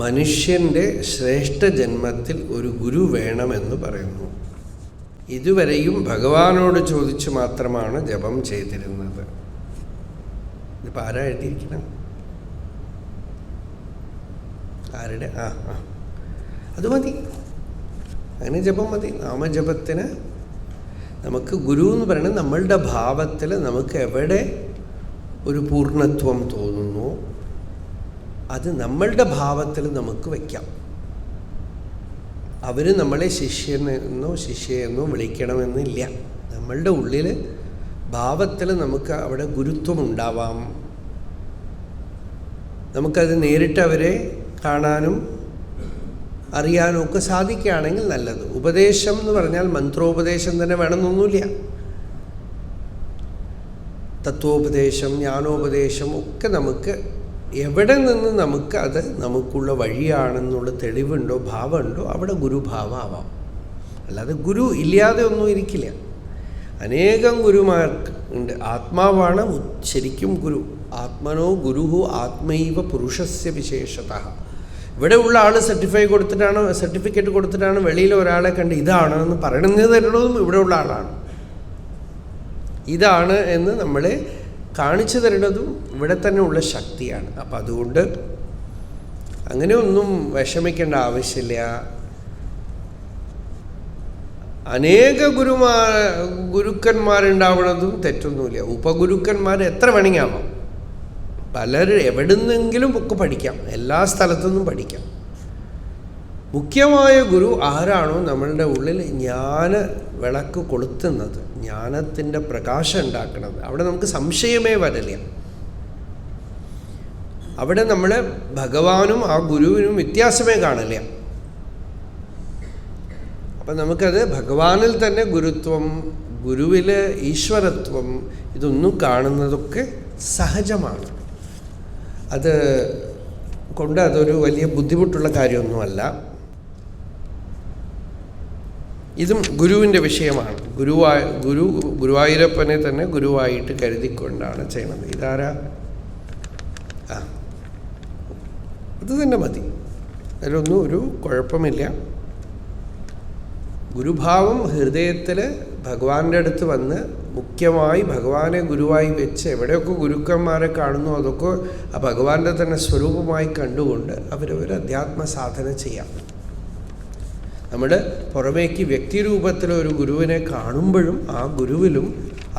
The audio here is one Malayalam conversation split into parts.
മനുഷ്യന്റെ ശ്രേഷ്ഠ ജന്മത്തിൽ ഒരു ഗുരു വേണമെന്ന് പറയുന്നു. ഇതുവരെയും ഭഗവാനോട് ചോദിച്ച് മാത്രമാണ് ജപം ചെയ്തിരുന്നത്. ഇതിപ്പോൾ ആരാ എഴുതിയിരിക്കണം ആരുടെ? ആ ആ. അത് മതി. അങ്ങനെ ജപം മതി. നാമജപത്തിന് നമുക്ക് ഗുരു എന്ന് പറയുന്നത് നമ്മളുടെ ഭാവത്തിൽ നമുക്ക് എവിടെ ഒരു പൂർണത്വം തോന്നുന്നു? അത് നമ്മളുടെ ഭാവത്തിൽ നമുക്ക് വയ്ക്കാം അവർ നമ്മളെ ശിഷ്യനെന്നോ ശിഷ്യയെന്നോ വിളിക്കണമെന്നില്ല. നമ്മളുടെ ഉള്ളിൽ ഭാവത്തിൽ നമുക്ക് അവിടെ ഗുരുത്വം ഉണ്ടാവാം നമുക്കത് നേരിട്ട് അവരെ കാണാനും അറിയാനും ഒക്കെ സാധിക്കുകയാണെങ്കിൽ നല്ലത്. ഉപദേശം എന്ന് പറഞ്ഞാൽ മന്ത്രോപദേശം തന്നെ വേണമെന്നൊന്നുമില്ല. തത്വോപദേശം ജ്ഞാനോപദേശം ഒക്കെ നമുക്ക് എവിടെ നിന്ന് നമുക്ക് അത് നമുക്കുള്ള വഴിയാണെന്നുള്ള തെളിവുണ്ടോ ഭാവമുണ്ടോ അവിടെ ഗുരുഭാവമാവാം. അല്ലാതെ ഗുരു ഇല്ലാതെ ഒന്നും ഇരിക്കില്ല. അനേകം ഗുരുമാർക്ക് ഉണ്ട്. ആത്മാവാണ് ശരിക്കും ഗുരു. ആത്മനോ ഗുരുഹു ആത്മൈവ പുരുഷസ്യ വിശേഷത. ഇവിടെ ഉള്ള ആൾ സർട്ടിഫൈ കൊടുത്തിട്ടാണ് സർട്ടിഫിക്കറ്റ് കൊടുത്തിട്ടാണ് വെളിയിൽ ഒരാളെ കണ്ട് ഇതാണ് എന്ന് പറയണമെന്ന് തരണതും ഇവിടെ ഉള്ള ആളാണ്. ഇതാണ് എന്ന് നമ്മളെ കാണിച്ചു തരുന്നതും ഇവിടെ തന്നെ ഉള്ള ശക്തിയാണ്. അപ്പം അതുകൊണ്ട് അങ്ങനെ ഒന്നും വിഷമിക്കേണ്ട ആവശ്യമില്ല. അനേക ഗുരുമാ ഗുരുക്കന്മാരുണ്ടാവണതും തെറ്റൊന്നുമില്ല. ഉപഗുരുക്കന്മാർ എത്ര വേണമെങ്കിൽ ആവാം പലരും എവിടുന്നെങ്കിലും ഒക്കെ പഠിക്കാം. എല്ലാ സ്ഥലത്തുനിന്നും പഠിക്കാം. മുഖ്യമായ ഗുരു ആരാണോ നമ്മളുടെ ഉള്ളിൽ ജ്ഞാന വിളക്ക് കൊളുത്തുന്നത് ജ്ഞാനത്തിന്റെ പ്രകാശം ഉണ്ടാക്കുന്നത്. അവിടെ നമുക്ക് സംശയമേ വരില്ല. അവിടെ നമ്മൾ ഭഗവാനും ആ ഗുരുവിനും വ്യത്യാസമേ കാണില്ല. അപ്പം നമുക്കത് ഭഗവാനിൽ തന്നെ ഗുരുത്വം ഗുരുവിൽ ഈശ്വരത്വം ഇതൊന്നും കാണുന്നതൊക്കെ സഹജമാണ്. അത് കൊണ്ട് അതൊരു വലിയ ബുദ്ധിമുട്ടുള്ള കാര്യമൊന്നുമല്ല. ഇതും ഗുരുവിന്റെ വിഷയമാണ്. ഗുരുവായ ഗുരു ഗുരുവായൂരപ്പനെ തന്നെ ഗുരുവായിട്ട് കരുതിക്കൊണ്ടാണ് ചെയ്യണത് ഇതാരാ? ആ. അത് തന്നെ മതി. അതിലൊന്നും ഒരു കുഴപ്പമില്ല. ഗുരുഭാവം ഹൃദയത്തിൽ ഭഗവാന്റെ അടുത്ത് വന്ന് മുഖ്യമായി ഭഗവാനെ ഗുരുവായി വെച്ച് എവിടെയൊക്കെ ഗുരുക്കന്മാരെ കാണുന്നു അതൊക്കെ ആ ഭഗവാന്റെ തന്നെ സ്വരൂപമായി കണ്ടുകൊണ്ട് അവരവർ അധ്യാത്മ സാധന ചെയ്യാം. നമ്മൾ പുറമേക്ക് വ്യക്തിരൂപത്തിലൊരു ഗുരുവിനെ കാണുമ്പോഴും ആ ഗുരുവിലും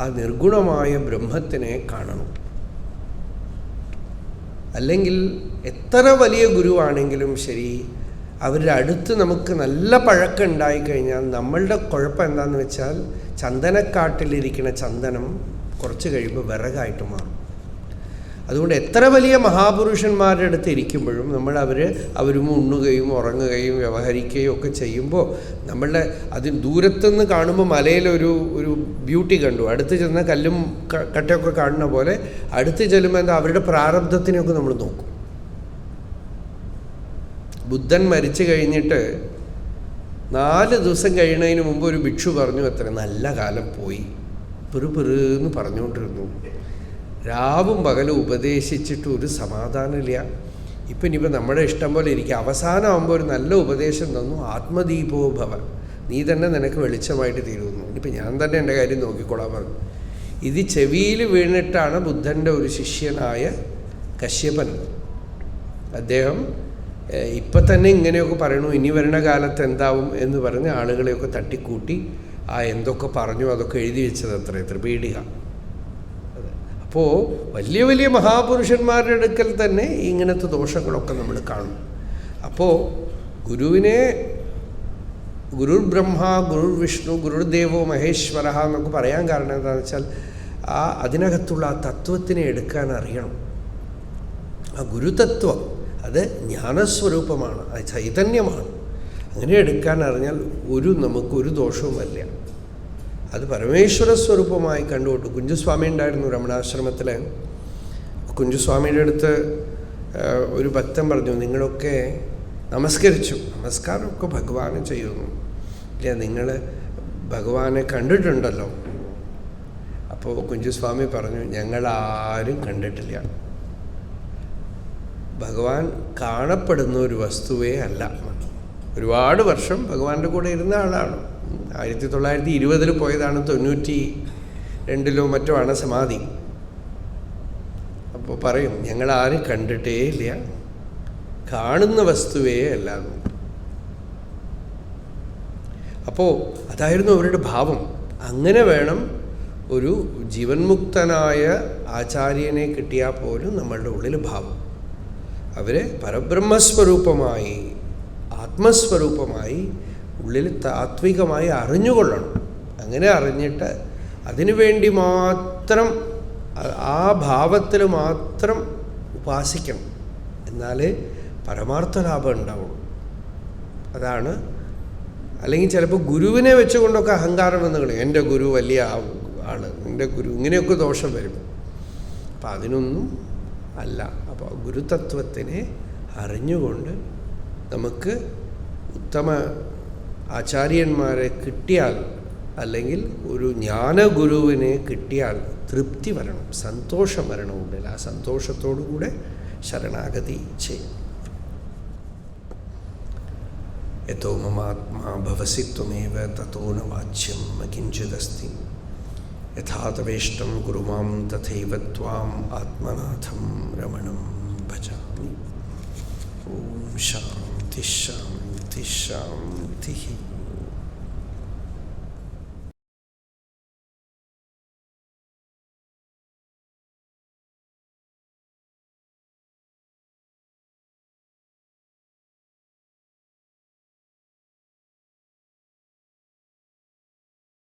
ആ നിർഗുണമായ ബ്രഹ്മത്തിനെ കാണണം. അല്ലെങ്കിൽ എത്ര വലിയ ഗുരുവാണെങ്കിലും ശരി അവരുടെ അടുത്ത് നമുക്ക് നല്ല പഴക്കം ഉണ്ടായിക്കഴിഞ്ഞാൽ നമ്മളുടെ കുഴപ്പം എന്താണെന്ന് വെച്ചാൽ ചന്ദനക്കാട്ടിലിരിക്കുന്ന ചന്ദനം കുറച്ച് കഴിയുമ്പോൾ വിറകായിട്ട് മാറും. അതുകൊണ്ട് എത്ര വലിയ മഹാപുരുഷന്മാരുടെ അടുത്ത് ഇരിക്കുമ്പോഴും നമ്മൾ അവർ അവരും ഉണ്ണുകയും ഉറങ്ങുകയും വ്യവഹരിക്കുകയും ഒക്കെ ചെയ്യുമ്പോൾ നമ്മളുടെ അതിന് ദൂരത്തുനിന്ന് കാണുമ്പോൾ മലയിലൊരു ഒരു ബ്യൂട്ടി കണ്ടു. അടുത്ത് ചെന്ന കല്ലും കട്ടയൊക്കെ കാണുന്ന പോലെ അടുത്ത് ചെല്ലുമ്പോൾ എന്താ അവരുടെ പ്രാരബ്ധത്തിനെയൊക്കെ നമ്മൾ നോക്കും. ബുദ്ധൻ മരിച്ചു കഴിഞ്ഞിട്ട് നാല് ദിവസം കഴിയുന്നതിന് മുമ്പ് ഒരു ഭിക്ഷു പറഞ്ഞു എത്ര നല്ല കാലം പോയി. പിറു എന്ന് പറഞ്ഞുകൊണ്ടിരുന്നു. രാവും പകലും ഉപദേശിച്ചിട്ട് ഒരു സമാധാനമില്ല. ഇപ്പം ഇനിയിപ്പോൾ നമ്മുടെ ഇഷ്ടം പോലെ ഇരിക്കുക അവസാനമാകുമ്പോൾ ഒരു നല്ല ഉപദേശം തന്നു ആത്മദീപോ ഭവ നീ തന്നെ നിനക്ക് വെളിച്ചമായിട്ട് തീരുന്നു. ഇനിയിപ്പോൾ ഞാൻ തന്നെ എന്റെ കാര്യം നോക്കിക്കോളാൻ പറഞ്ഞു. ഇത് ചെവിയിൽ വീണിട്ടാണ് ബുദ്ധന്റെ ഒരു ശിഷ്യനായ കശ്യപൻ. അദ്ദേഹം ഇപ്പം തന്നെ ഇങ്ങനെയൊക്കെ പറയണു ഇനി വരുന്ന കാലത്ത് എന്താവും എന്ന് പറഞ്ഞ് ആളുകളെയൊക്കെ തട്ടിക്കൂട്ടി ആ എന്തൊക്കെ പറഞ്ഞു അതൊക്കെ എഴുതി വെച്ചത് അത്രേ ത്രിപീഡിക അപ്പോൾ വലിയ വലിയ മഹാപുരുഷന്മാരുടെ അടുക്കൽ തന്നെ ഇങ്ങനത്തെ ദോഷങ്ങളൊക്കെ നമ്മൾ കാണും. അപ്പോൾ ഗുരുവിനെ ഗുരുർ ബ്രഹ്മ ഗുരുർ വിഷ്ണു ഗുരുദേവോ മഹേശ്വര എന്നൊക്കെ പറയാൻ കാരണം എന്താണെന്ന് വെച്ചാൽ ആ അതിനകത്തുള്ള ആ തത്വത്തിനെ എടുക്കാൻ അറിയണം. ആ ഗുരുതത്വം അത് ജ്ഞാനസ്വരൂപമാണ് അത് ചൈതന്യമാണ്. അങ്ങനെ എടുക്കാൻ അറിഞ്ഞാൽ ഒരു നമുക്കൊരു ദോഷവും വരില്ല അത് പരമേശ്വര സ്വരൂപമായി കണ്ടുകൊണ്ടു കുഞ്ചുസ്വാമി ഉണ്ടായിരുന്നു രമണാശ്രമത്തിൽ കുഞ്ചുസ്വാമിയുടെ അടുത്ത് ഒരു ഭക്തൻ പറഞ്ഞു നിങ്ങളൊക്കെ നമസ്കരിച്ചു. നമസ്കാരമൊക്കെ ഭഗവാന് ചെയ്യുന്നു. ഇല്ല നിങ്ങൾ ഭഗവാനെ കണ്ടിട്ടുണ്ടല്ലോ. അപ്പോൾ കുഞ്ചുസ്വാമി പറഞ്ഞു ഞങ്ങളാരും കണ്ടിട്ടില്ല. ഭഗവാൻ കാണപ്പെടുന്ന ഒരു വസ്തുവേ അല്ല. ഒരുപാട് വർഷം ഭഗവാന്റെ കൂടെ ഇരുന്ന ആളാണ്. ആയിരത്തി തൊള്ളായിരത്തി ഇരുപതിൽ പോയതാണ് തൊണ്ണൂറ്റി രണ്ടിലോ മറ്റോ ആണ് സമാധി. അപ്പോൾ പറയും ഞങ്ങൾ ആരും കണ്ടിട്ടേ ഇല്ല. കാണുന്ന വസ്തുവേ അല്ല. അപ്പോൾ അതായിരുന്നു അവരുടെ ഭാവം. അങ്ങനെ വേണം ഒരു ജീവൻമുക്തനായ ആചാര്യനെ കിട്ടിയാൽ പോലും നമ്മളുടെ ഉള്ളിൽ ഭാവം. അവരെ പരബ്രഹ്മസ്വരൂപമായി ആത്മസ്വരൂപമായി ഉള്ളിൽ താത്വികമായി അറിഞ്ഞുകൊള്ളണം. അങ്ങനെ അറിഞ്ഞിട്ട് അതിനു വേണ്ടി മാത്രം ആ- ഭാവത്തിൽ മാത്രം ഉപാസിക്കണം. എന്നാലേ പരമാർത്ഥ ലാഭം ഉണ്ടാവുള്ളൂ. അതാണ്. അല്ലെങ്കിൽ ചിലപ്പോൾ ഗുരുവിനെ വെച്ചുകൊണ്ടൊക്കെ അഹങ്കാരം വന്നു കളയും. എന്റെ ഗുരു വലിയ ആൾ എന്റെ ഗുരു ഇങ്ങനെയൊക്കെ ദോഷം വരും. അപ്പം അതിനൊന്നും അല്ല. അപ്പോൾ ഗുരുതത്വത്തിനെ അറിഞ്ഞുകൊണ്ട് നമുക്ക് ഉത്തമ ആചാര്യന്മാരെ കിട്ടിയാൽ അല്ലെങ്കിൽ ഒരു ജ്ഞാനഗുരുവിനെ കിട്ടിയാൽ തൃപ്തി വരണം സന്തോഷം വരണം ഉള്ളിൽ ആ സന്തോഷത്തോടുകൂടെ ശരണാഗതി ചെയ്യും യഥോ മമാത്മാ ഭവസി ത്വമേവ തഥോ വാച്യം കിഞ്ചിദസ്തി യഥാ തവേഷ്ടം കുരു മാം തഥൈവ ത്വാം ആത്മനാഥം രമണം ഭജാമി. ഓം ശാന്തി ശാന്തി. ശാന്തി